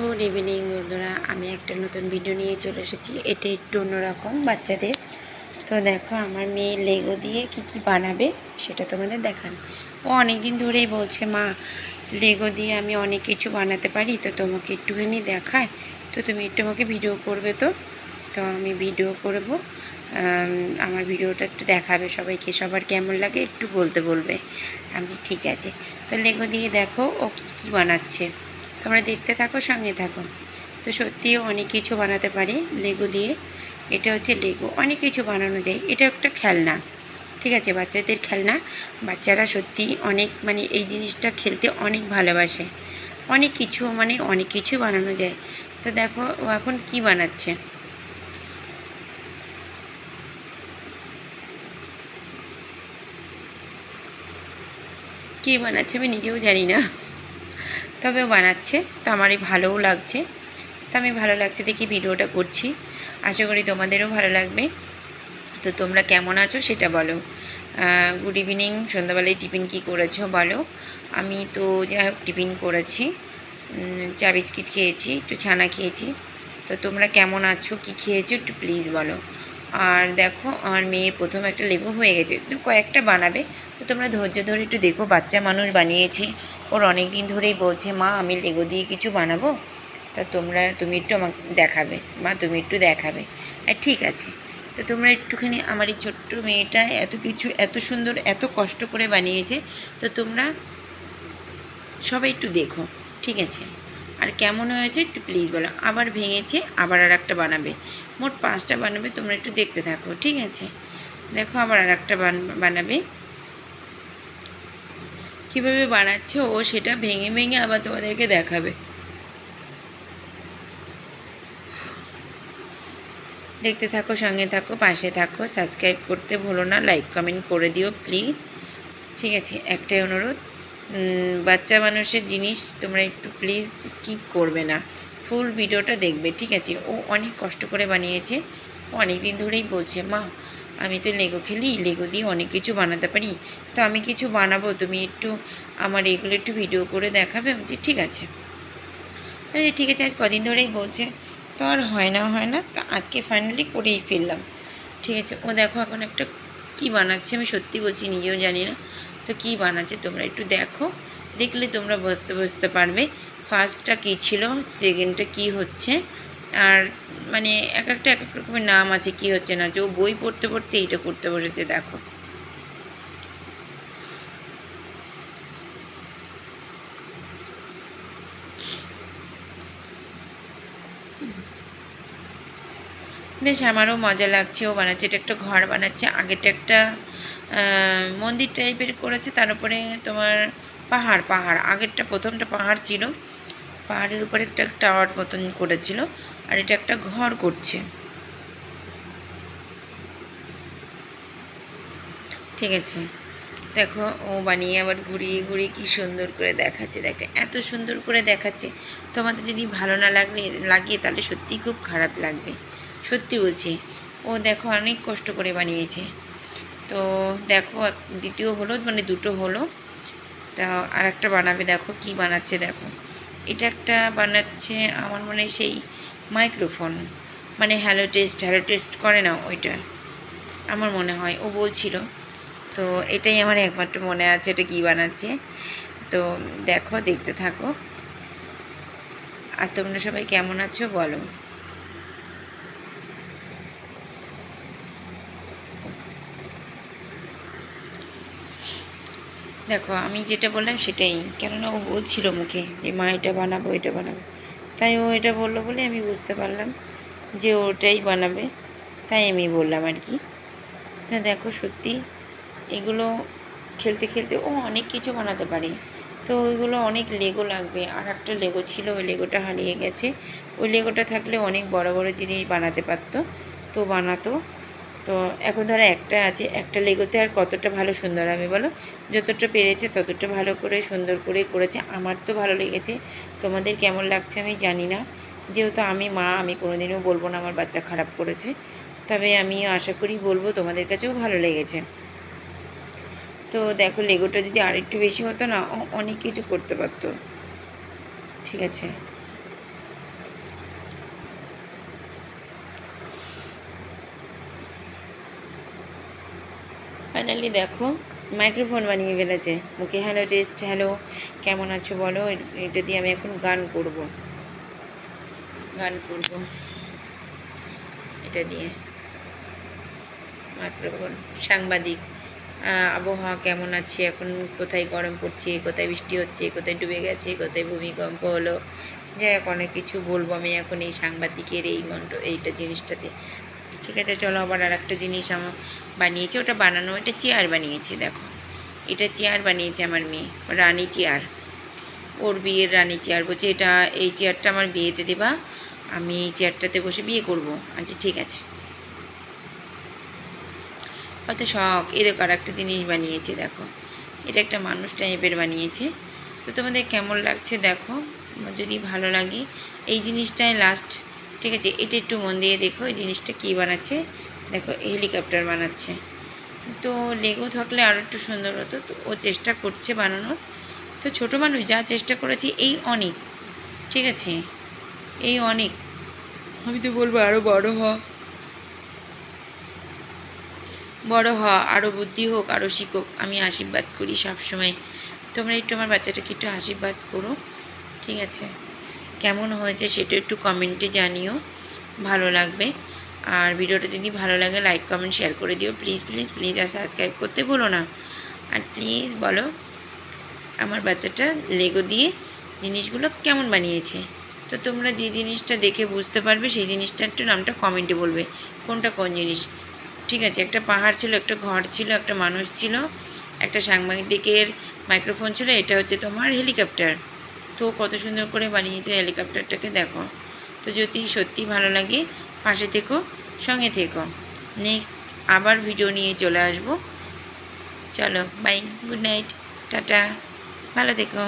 Good evening বন্ধুরা, আমি একটা নতুন ভিডিও নিয়ে চলে এসেছি। এটা একটু অন্যরকম বাচ্চাদের। তো দেখো, আমার মেয়ে লেগো দিয়ে কি কি বানাবে সেটা তোমাদের দেখানো। ও অনেক দিন ধরেই বলছে, মা লেগো দিয়ে আমি অনেক কিছু বানাতে পারি, তো তোমাকে একটুখানি দেখায়। তো তুমি একটু আমাকে ভিডিও করবে তো? তো আমি ভিডিও করব। আমার ভিডিওটা একটু দেখাবে সবাইকে, সবার কেমন লাগে একটু বলতে বলবে। আমি ঠিক আছে। তো লেগো দিয়ে দেখো ও কী কী বানাচ্ছে। তোমরা দেখতে থাকো, সঙ্গে থাকো। তো সত্যিও অনেক কিছু বানাতে পারি লেগো দিয়ে। এটা হচ্ছে লেগো অনেক কিছু বানানো যায়। এটা একটা খেলনা। ঠিক আছে? বাচ্চাদের খেলনা। বাচ্চারা সত্যি অনেক মানে এই জিনিসটা খেলতে অনেক ভালোবাসে। অনেক কিছু মানে অনেক কিছু বানানো যায়। তো দেখো, ও এখন কি বানাচ্ছে? কী বানাচ্ছে আমি নিজেও জানি না। তবে বানাচ্ছে, তো আমারই ভালোও লাগছে। তো আমি ভালো লাগছে দেখি ভিডিওটা করছি। আশা করি তোমাদেরও ভালো লাগবে। তো তোমরা কেমন আছো সেটা বলো। গুড ইভিনিং সন্ধ্যাবেলায় টিফিন কী করেছ বলো। আমি তো যাই হোক টিফিন করেছি। চা বিস্কিট খেয়েছি, একটু ছানা খেয়েছি। তো তোমরা কেমন আছো, কি খেয়েছো একটু প্লিজ বলো। আর দেখো, আমার মেয়ের প্রথম একটা লেগো হয়ে গেছে। তো কয়েকটা বানাবে। তো তোমরা ধৈর্য ধরে একটু দেখো, বাচ্চা মানুষ বানিয়েছে। ওর অনেক দিন ধরেই বলছে, মা, আমি লেগো দিয়ে কিছু বানাবো? তা তোমরা, তুমি একটু আমাকে দেখাবে। মা, তুমি একটু দেখাবে। আর ঠিক আছে। তো তোমরা একটুখানি আমার এই ছোট্ট মেয়েটা এত কিছু, এত সুন্দর, এত কষ্ট করে বানিয়েছে। তো তোমরা সবাই একটু দেখো। ঠিক আছে? আর কেমন হয়েছে একটু প্লিজ বলো। আবার ভেঙেছে, আবার আর একটা বানাবে। মোট পাঁচটা বানাবে, তোমরা একটু দেখতে থাকো, ঠিক আছে? দেখো, আবার আর একটা বানাবে। কীভাবে বানাচ্ছে ও সেটা ভেঙে ভেঙে আবার তোমাদেরকে দেখাবে। দেখতে থাকো, সঙ্গে থাকো, পাশে থাকো সাবস্ক্রাইব করতে ভুলো না লাইক কমেন্ট করে দিও প্লিজ ঠিক আছে, একটাই অনুরোধ। বাচ্চা মানুষের জিনিস তোমরা একটু প্লিজ স্কিপ করবে না। ফুল ভিডিওটা দেখবে ঠিক আছে? ও অনেক কষ্ট করে বানিয়েছে। অনেক দিন ধরেই বলছে মা আমি তো লেগো খেলি লেগো দিয়ে অনেক কিছু বানাতে পারি। তো আমি কিছু বানাবো তুমি একটু আমার এগুলো একটু ভিডিও করে দেখাবে? বলছি, ঠিক আছে। তাই ঠিক আছে আজ কদিন ধরেই বলছে। তো আর হয় না হয় না তা আজকে ফাইনালি করেই ফেললাম। ঠিক আছে? ও দেখো এখন একটা কী বানাচ্ছে আমি সত্যি বলছি নিজেও জানি না। তো কী বানাচ্ছে তোমরা একটু দেখো। দেখলে তোমরা বুঝতে বুঝতে পারবে ফার্স্টটা কী ছিল সেকেন্ডটা কী হচ্ছে, আর মানে এক একটা, এক এক রকমের নাম আছে, কী হচ্ছে না হচ্ছে। ও বই পড়তে পড়তে এইটা করতে বসেছে, দেখো। বেশ, আমারও মজা লাগছে। ও বানাচ্ছে, এটা একটা ঘর বানাচ্ছে আগেটা একটা মন্দির টাইপের করেছে, তার উপরে তোমার পাহাড় পাহাড়, আগেরটা প্রথমটা পাহাড় ছিল। পাহাড়ের উপরে একটা টাওয়ার মতন করেছিল, আর এটা একটা ঘর করছে। ঠিক আছে। দেখো, ও বানিয়ে আবার ঘুরিয়ে ঘুরিয়ে কি সুন্দর করে দেখাচ্ছে, দেখো, এত সুন্দর করে দেখাচ্ছে। তোমাদের যদি ভালো না লাগলে লাগে তাহলে সত্যিই খুব খারাপ লাগবে। সত্যি বলছি, ও দেখো অনেক কষ্ট করে বানিয়েছে। তো দেখো দ্বিতীয় হলো মানে দুটো হলো। তা আর একটা বানাবে, দেখো কি বানাচ্ছে, দেখো। এটা একটা বানাচ্ছে আমার মনে সেই মাইক্রোফোন। মানে হ্যালো টেস্ট হ্যালো টেস্ট করে না ওইটা, আমার মনে হয়, ও বলছিল। তো এটাই আমার একমাত্র মনে আছে, এটা কী বানাচ্ছে। তো দেখো, দেখতে থাকো। আর তোমরা সবাই কেমন আছো, বলো। দেখো, আমি যেটা বললাম সেটাই। কেননা ও বলছিল মুখে যে, মা, এটা বানাবো এটা বানাবো। তাই ও এটা বলল বলে আমি বুঝতে পারলাম যে, ওটাই বানাবে। তাই আমি বললাম আর কি। তা দেখো, সত্যি এগুলো খেলতে খেলতে ও অনেক কিছু বানাতে পারে। তো ওইগুলো অনেক লেগো লাগবে। আর একটা লেগো ছিল, ওই লেগোটা হারিয়ে গেছে। ওই লেগোটা থাকলে অনেক বড় বড় জিনিস বানাতে পারতো। তো বানাতো। তো এখন ধরো একটা আছে, একটা লেগোতে আর কতটা ভালো সুন্দর হবে বলো? যতটা পেরেছে ততটা ভালো করে সুন্দর করে করেছে। আমার তো ভালো লেগেছে। তোমাদের কেমন লাগছে আমি জানি না। যেহেতু আমি মা, আমি কোনোদিনও বলব না আমার বাচ্চা খারাপ করেছে। তবে আমি আশা করি বলব তোমাদের কাছেও ভালো লেগেছে। তো দেখো লেগোটা যদি আরেকটু বেশি হতো না অনেক কিছু করতে পারতো। ঠিক আছে। ফাইনালি দেখো মাইক্রোফোন বানিয়ে ফেলেছে। মুখে হ্যালো টেস্ট হ্যালো কেমন আছো বলো? এটা দিয়ে আমি এখন গান করব। গান করব। এটা দিয়ে। মাইক্রোফোন সাংবাদিক। আবহাওয়া কেমন আছে? এখন কোথায় গরম পড়ছে? কোথায় বৃষ্টি হচ্ছে? কোথায় ডুবে গেছে? কোথায় ভূমিকম্প হলো? যাই হোক, অনেক কিছু বলব আমি এখন এই সাংবাদিকের এই মন্ড এইটা জিনিসটাতে। ঠিক আছে, চলো আবার আর একটা জিনিস আমার বানিয়েছে, ওটা বানানো, এটা চেয়ার বানিয়েছে, দেখো। এটা চেয়ার বানিয়েছে আমার মেয়ে, রানী চেয়ার। ওর বিয়ের রানী চেয়ার, বলছে এটা, এই চেয়ারটা আমার বিয়েতে দেবা, আমি এই চেয়ারটাতে বসে বিয়ে করব। আচ্ছা ঠিক আছে। কত শখ। এই দেখো আর একটা জিনিস বানিয়েছে, দেখো। এটা একটা মানুষ টাইপের বানিয়েছে। তো তোমাদের কেমন লাগছে, দেখো। যদি ভালো লাগে, এই জিনিসটাই লাস্ট ঠিক আছে এটা একটু মন দিয়ে দেখো এই জিনিসটা কী বানাচ্ছে। দেখো হেলিকপ্টার বানাচ্ছে। তো লেগো থাকলে আরও একটু সুন্দর হতো। তো ও চেষ্টা করছে বানানোর। তো ছোটো মানুষ যা চেষ্টা করেছি এই অনেক। ঠিক আছে এই অনেক। আমি তো বলব আরও বড় হ। বড় হ আরও বুদ্ধি হোক আরও শিখুক। আমি আশীর্বাদ করি সবসময়। তোমরা একটু আমার বাচ্চাটাকে একটু আশীর্বাদ করো। ঠিক আছে। কেমন হয়েছে সেটা একটু কমেন্টে জানিও, ভালো লাগবে। আর ভিডিওটা যদি ভালো লাগে লাইক কমেন্ট শেয়ার করে দিও। প্লিজ প্লিজ প্লিজ আর সাবস্ক্রাইব করতে বলো না। আর প্লিজ বলো, আমার বাচ্চাটা লেগো দিয়ে জিনিসগুলো কেমন বানিয়েছে? তো তোমরা যে জিনিসটা দেখে বুঝতে পারবে, সেই জিনিসটা একটু নামটা কমেন্টে বলবে, কোনটা কোন জিনিস? ঠিক আছে, একটা পাহাড় ছিল, একটা ঘর ছিল, একটা মানুষ ছিল, একটা সাংবাদিকের মাইক্রোফোন ছিল, এটা হচ্ছে তোমার হেলিকপ্টার তো কত সুন্দর করে বানিয়েছে হেলিকপ্টারটাকে দেখো। তো যদি সত্যি ভালো লাগে, পাশে থেকো, সঙ্গে থেকো। নেক্সট আবার ভিডিও নিয়ে চলে আসব। চলো বাই গুড নাইট টাটা। ভালো থেকো।